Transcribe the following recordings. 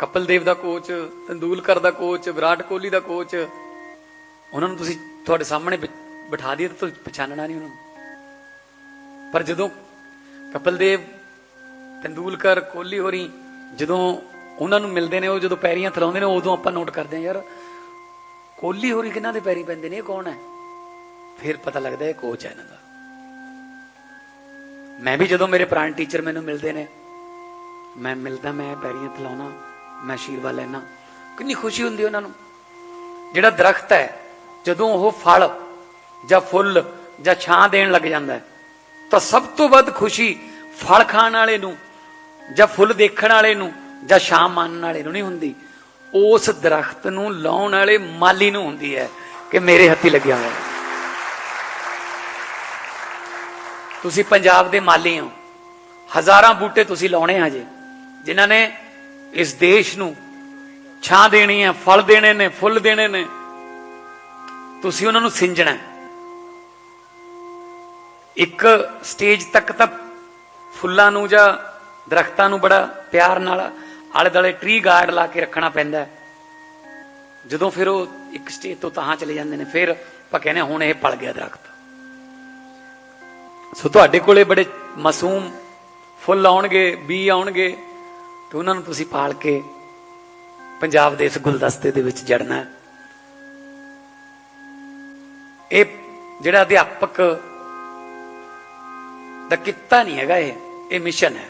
Couple Dev ਦਾ coach, Tendulkar ਦਾ coach, Virat Kohli ਦਾ ਕੋਚ, ਉਹਨਾਂ ਨੂੰ ਤੁਸੀਂ ਤੁਹਾਡੇ ਸਾਹਮਣੇ ਬਿ- ਬਿਠਾ ਦਈਏ ਤਾਂ ਤੁਸੀਂ ਪਛਾਣਨਾ ਨਹੀਂ ਉਹਨਾਂ ਨੂੰ। ਪਰ ਜਦੋਂ ਕਪਲ ਦੇਵ ਤੰਦੂਲਕਰ, ਕੋਹਲੀ ਹੋਰੀ ਜਦੋਂ ਉਹਨਾਂ ਨੂੰ ਮਿਲਦੇ ਨੇ, ਉਹ ਜਦੋਂ ਪੈਰੀਆਂ ਥਲਾਉਂਦੇ ਨੇ, ਉਦੋਂ ਆਪਾਂ ਨੋਟ ਕਰਦੇ ਹਾਂ, ਯਾਰ ਕੋਹਲੀ ਹੋਰੀ ਕਿਹਨਾਂ ਦੇ ਪੈਰੀ ਪੈਂਦੇ ਨੇ, ਇਹ ਕੌਣ ਹੈ? ਫਿਰ ਪਤਾ ਲੱਗਦਾ ਇਹ ਕੋਚ ਹੈ ਇਹਨਾਂ ਦਾ। ਮੈਂ ਵੀ ਜਦੋਂ ਮੇਰੇ ਪੁਰਾਣੇ ਟੀਚਰ ਮੈਨੂੰ ਮਿਲਦੇ ਨੇ, ਮੈਂ ਮਿਲਦਾ, ਮੈਂ ਪੈਰੀਆਂ ਥਲਾਉਣਾ। ਮੈਂ ਆਸ਼ੀਰਵਾਦ ਲੈਣਾ ਕਿੰਨੀ ਖੁਸ਼ੀ ਹੁੰਦੀ ਉਹਨਾਂ ਨੂੰ। ਜਿਹੜਾ ਦਰਖਤ ਹੈ, ਜਦੋਂ ਉਹ ਫਲ ਜਾਂ ਫੁੱਲ ਜਾਂ ਛਾਂ ਦੇਣ ਲੱਗ ਜਾਂਦਾ ਹੈ, ਤਾਂ ਸਭ ਤੋਂ ਵੱਧ ਖੁਸ਼ੀ ਫਲ ਖਾਣ ਵਾਲੇ ਨੂੰ ਜਾਂ ਫੁੱਲ ਦੇਖਣ ਵਾਲੇ ਨੂੰ ਜਾਂ ਛਾਂ ਮੰਨਣ ਵਾਲੇ ਨੂੰ ਨਹੀਂ ਹੁੰਦੀ। ਉਸ ਦਰਖਤ ਨੂੰ ਲਾਉਣ ਵਾਲੇ ਮਾਲੀ ਨੂੰ ਹੁੰਦੀ ਹੈ ਕਿ ਮੇਰੇ ਹੱਥੀ ਲੱਗਿਆ ਹੋਇਆ ਤੁਸੀਂ ਪੰਜਾਬ ਦੇ ਮਾਲੀ ਹੋ। ਹਜ਼ਾਰਾਂ ਬੂਟੇ ਤੁਸੀਂ ਲਾਉਣੇ ਆ ਜੇ ਜਿਨ੍ਹਾਂ ਨੇ ਇਸ ਦੇਸ਼ ਨੂੰ ਛਾਂ ਦੇਣੀ ਹੈ ਫਲ ਦੇਣੇ ਨੇ ਫੁੱਲ ਦੇਣੇ ਨੇ। ਤੁਸੀਂ ਉਹਨਾਂ ਨੂੰ ਸਿੰਜਣਾ ਇੱਕ ਸਟੇਜ ਤੱਕ ਤਾਂ ਫੁੱਲਾਂ ਨੂੰ ਜਾਂ ਦਰਖਤਾਂ ਨੂੰ ਬੜਾ ਪਿਆਰ ਨਾਲ ਆਲੇ ਦਾਲੇ ਟ੍ਰੀ ਗਾਰਡ ਲਾ ਕੇ ਰੱਖਣਾ ਪੈਂਦਾ ਜਦੋਂ ਫਿਰ ਉਹ ਇੱਕ ਸਟੇਜ ਤੋਂ ਤਾਂ ਚਲੇ ਜਾਂਦੇ ਨੇ ਫਿਰ ਆਪਾਂ ਕਹਿੰਦੇ ਹਾਂ, ਹੁਣ ਇਹ ਪਲ ਗਿਆ ਦਰਖਤ। ਸੋ ਤੁਹਾਡੇ ਕੋਲੇ ਬੜੇ ਮਾਸੂਮ ਫੁੱਲ ਆਉਣਗੇ ਬੀ ਆਉਣਗੇ। ਤੇ ਉਹਨਾਂ ਨੂੰ ਤੁਸੀਂ ਪਾਲ ਕੇ ਪੰਜਾਬ ਦੇ ਇਸ ਗੁਲਦਸਤੇ ਦੇ ਵਿੱਚ ਜੜਨਾ ਇਹ ਜਿਹੜਾ ਅਧਿਆਪਕ ਦਾ ਕਿੱਤਾ ਨਹੀਂ ਹੈਗਾ ਇਹ ਇਹ ਮਿਸ਼ਨ ਹੈ।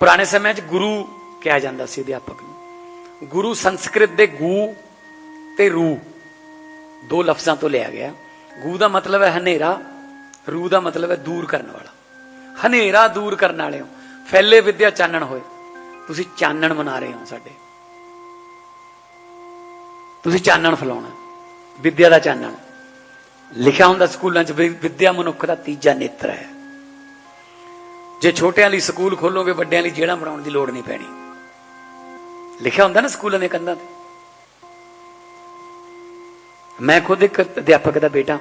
ਪੁਰਾਣੇ ਸਮੇਂ 'ਚ ਗੁਰੂ ਕਿਹਾ ਜਾਂਦਾ ਸੀ ਅਧਿਆਪਕ ਨੂੰ। ਗੁਰੂ ਸੰਸਕ੍ਰਿਤ ਦੇ ਗੂ ਤੇ ਰੂ, ਦੋ ਲਫ਼ਜ਼ਾਂ ਤੋਂ ਲਿਆ ਗਿਆ। ਗੂ ਦਾ ਮਤਲਬ ਹੈ ਹਨੇਰਾ, ਰੂ ਦਾ ਮਤਲਬ ਹੈ ਦੂਰ ਕਰਨ ਵਾਲਾ। ਹਨੇਰਾ ਦੂਰ ਕਰਨ ਵਾਲੇ ਹੋ ਫੈਲੇ ਵਿਦਿਆ ਚਾਨਣ ਹੋਏ। ਤੁਸੀਂ ਚਾਨਣ ਮਨਾ ਰਹੇ ਹੋ ਸਾਡੇ। ਤੁਸੀਂ ਚਾਨਣ ਫਲਾਉਣਾ, ਵਿਦਿਆ ਦਾ ਚਾਨਣ। ਲਿਖਿਆ ਹੁੰਦਾ ਸਕੂਲਾਂ 'ਚ ਵੀ ਵਿਦਿਆ ਮਨੁੱਖ ਦਾ ਤੀਜਾ ਨੇਤਰ ਹੈ। ਜੇ ਛੋਟਿਆਂ ਲਈ ਸਕੂਲ ਖੋਲੋਗੇ, ਵੱਡਿਆਂ ਲਈ ਜਿਹੜਾ ਬਣਾਉਣ ਦੀ ਲੋੜ ਨਹੀਂ ਪੈਣੀ। ਲਿਖਿਆ ਹੁੰਦਾ ਨਾ ਸਕੂਲਾਂ ਦੇ ਕੰਧਾਂ ਤੇ। ਮੈਂ ਖੁਦ ਇੱਕ ਅਧਿਆਪਕ ਦਾ ਬੇਟਾ।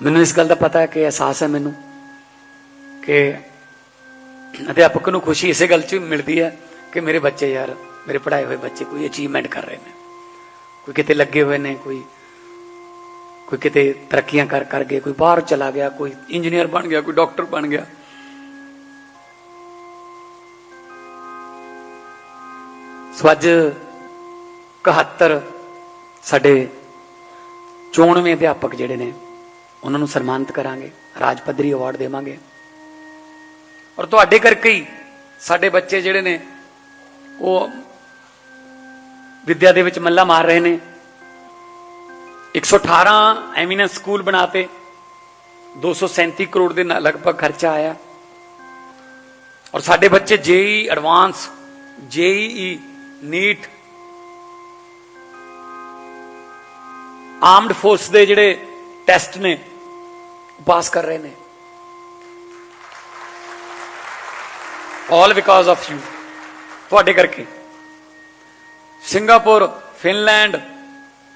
ਮੈਨੂੰ ਇਸ ਗੱਲ ਦਾ ਪਤਾ ਹੈ ਕਿ ਅਹਿਸਾਸ ਹੈ ਮੈਨੂੰ। ਕਿ ਅਧਿਆਪਕ ਨੂੰ ਖੁਸ਼ੀ ਇਸੇ ਗੱਲ 'ਚ ਮਿਲਦੀ ਹੈ ਕਿ ਮੇਰੇ ਬੱਚੇ ਯਾਰ, ਮੇਰੇ ਪੜਾਏ ਹੋਏ ਬੱਚੇ ਕੋਈ ਅਚੀਵਮੈਂਟ ਕਰ ਰਹੇ ਨੇ। ਕੋਈ ਕਿਤੇ ਲੱਗੇ ਹੋਏ ਨੇ, ਕੋਈ ਕੋਈ ਕਿਤੇ ਤਰੱਕੀਆਂ ਕਰ ਕਰ ਗਏ, ਕੋਈ ਬਾਹਰ ਚਲਾ ਗਿਆ, ਕੋਈ ਇੰਜੀਨੀਅਰ ਬਣ ਗਿਆ, ਕੋਈ ਡਾਕਟਰ ਬਣ ਗਿਆ। ਸੋ ਅੱਜ 71 ਸਾਡੇ ਚੋਣਵੇਂ ਅਧਿਆਪਕ ਜਿਹੜੇ ਨੇ, ਉਹਨਾਂ ਨੂੰ ਸਨਮਾਨਿਤ ਕਰਾਂਗੇ, ਰਾਜ ਪੱਧਰੀ ਅਵਾਰਡ ਦੇਵਾਂਗੇ। ਔਰ ਤੁਹਾਡੇ ਕਰਕੇ ਹੀ ਸਾਡੇ ਬੱਚੇ ਜਿਹੜੇ ਨੇ, ਉਹ ਵਿਦਿਆ ਦੇ ਵਿੱਚ ਮੱਲਾ ਮਾਰ ਰਹੇ ਨੇ। 118 ਐਮੀਨੈਂਸ ਸਕੂਲ ਬਣਾਤੇ 237 ਕਰੋੜ ਦੇ ਲਗਭਗ ਖਰਚਾ ਆਇਆ। ਔਰ ਸਾਡੇ ਬੱਚੇ JEE advance, JEE NEET, armed force ਦੇ ਜਿਹੜੇ ਟੈਸਟ ਨੇ ਪਾਸ ਕਰ ਰਹੇ ਨੇ। ਆਲ ਬਿਕਾਜ਼ ਆਫ ਯੂ ਤੁਹਾਡੇ ਕਰਕੇ। ਸਿੰਗਾਪੁਰ ਫਿਨਲੈਂਡ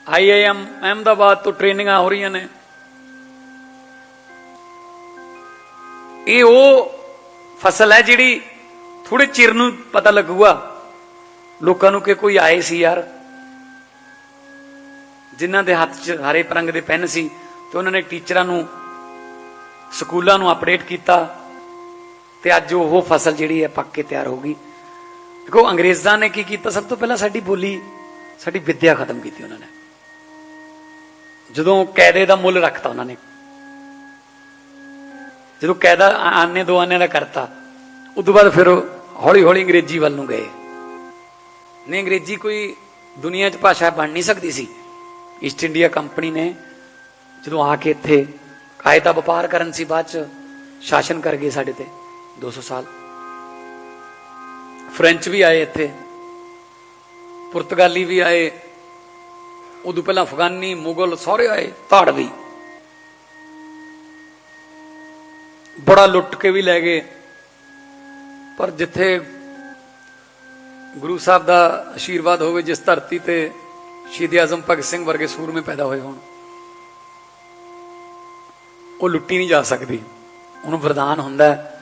ਆਈਆਈਐਮ ਅਹਿਮਦਾਬਾਦ ਤੋਂ ਟ੍ਰੇਨਿੰਗਾਂ ਹੋ ਰਹੀਆਂ ਨੇ। ਇਹ ਉਹ ਫਸਲ ਹੈ ਜਿਹੜੀ ਥੋੜੇ ਚਿਰ ਨੂੰ ਪਤਾ ਲੱਗੂਗਾ। ਲੋਕਾਂ ਨੂੰ ਕਿ ਕੋਈ ਆਏ ਸੀ ਯਾਰ। ਜਿਨ੍ਹਾਂ ਦੇ ਹੱਥ 'ਚ ਹਰੇ ਪਰੰਗ ਦੇ ਪੈਨ ਸੀ ਤੇ ਉਹਨਾਂ ਨੇ ਟੀਚਰਾਂ ਨੂੰ, ਸਕੂਲਾਂ ਨੂੰ ਅਪਡੇਟ ਕੀਤਾ। ਤੇ ਅੱਜ ਉਹ ਫਸਲ ਜਿਹੜੀ ਹੈ ਪੱਕ ਕੇ ਤਿਆਰ ਹੋ ਗਈ। ਦੇਖੋ, ਅੰਗਰੇਜ਼ਾਂ ਨੇ ਕੀ ਕੀਤਾ? ਸਭ ਤੋਂ ਪਹਿਲਾਂ ਸਾਡੀ ਬੋਲੀ, ਸਾਡੀ ਵਿੱਦਿਆ ਖਤਮ ਕੀਤੀ ਉਹਨਾਂ ਨੇ। ਜਦੋਂ ਕਾਇਦੇ ਦਾ ਮੁੱਲ ਰੱਖਤਾ ਉਹਨਾਂ ਨੇ। ਜਦੋਂ ਕਾਇਦਾ ਆਨੇ ਦੋ ਆਨੇ ਦਾ ਕਰਤਾ ਉਦੋਂ ਬਾਅਦ ਫਿਰ ਹੌਲੀ ਹੌਲੀ ਅੰਗਰੇਜ਼ੀ ਵੱਲ ਨੂੰ ਗਏ। ਨਹੀਂ, ਅੰਗਰੇਜ਼ੀ ਕੋਈ ਦੁਨੀਆ 'ਚ ਭਾਸ਼ਾ ਬਣ ਨਹੀਂ ਸਕਦੀ ਸੀ। ਈਸਟ ਇੰਡੀਆ ਕੰਪਨੀ ਨੇ ਜਦੋਂ ਆ ਕੇ ਇੱਥੇ ਕਾਇਦਾ ਵਪਾਰ ਕਰਨ ਸੀ, ਬਾਅਦ 'ਚ ਸ਼ਾਸਨ ਕਰ ਗਏ ਸਾਡੇ ਤੇ। 200 ਸਾਲ। ਫ੍ਰੈਂਚ ਵੀ ਆਏ ਇੱਥੇ। ਪੁਰਤਗਾਲੀ ਵੀ ਆਏ। ਉਦੋਂ ਪਹਿਲਾਂ ਅਫਗਾਨੀ, ਮੁਗਲ ਸਾਰੇ ਆਏ ਧਾੜਵੀ ਬੜਾ ਲੁੱਟ ਕੇ ਵੀ ਲੈ ਗਏ। ਪਰ ਜਿੱਥੇ ਗੁਰੂ ਸਾਹਿਬ ਦਾ ਆਸ਼ੀਰਵਾਦ ਹੋਵੇ, ਜਿਸ ਧਰਤੀ ਤੇ ਸ਼ਹੀਦ ਆਜ਼ਮ ਭਗਤ ਸਿੰਘ ਵਰਗੇ ਸੂਰਮੇ ਪੈਦਾ ਹੋਏ ਹੋਣ, ਉਹ ਲੁੱਟੀ ਨਹੀਂ ਜਾ ਸਕਦੀ। ਉਹਨੂੰ ਵਰਦਾਨ ਹੁੰਦਾ ਹੈ।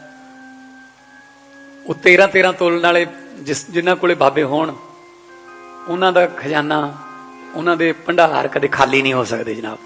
ਉਹ 13 13 ਤੋਲਣ ਵਾਲੇ ਜਿਸ ਜਿਨ੍ਹਾਂ ਕੋਲੇ ਬਾਬੇ ਹੋਣ, ਉਹਨਾਂ ਦਾ ਖਜ਼ਾਨਾ, ਉਹਨਾਂ ਦੇ ਭੰਡਾਰ ਕਦੇ ਖਾਲੀ ਨਹੀਂ ਹੋ ਸਕਦੇ ਜਨਾਬ।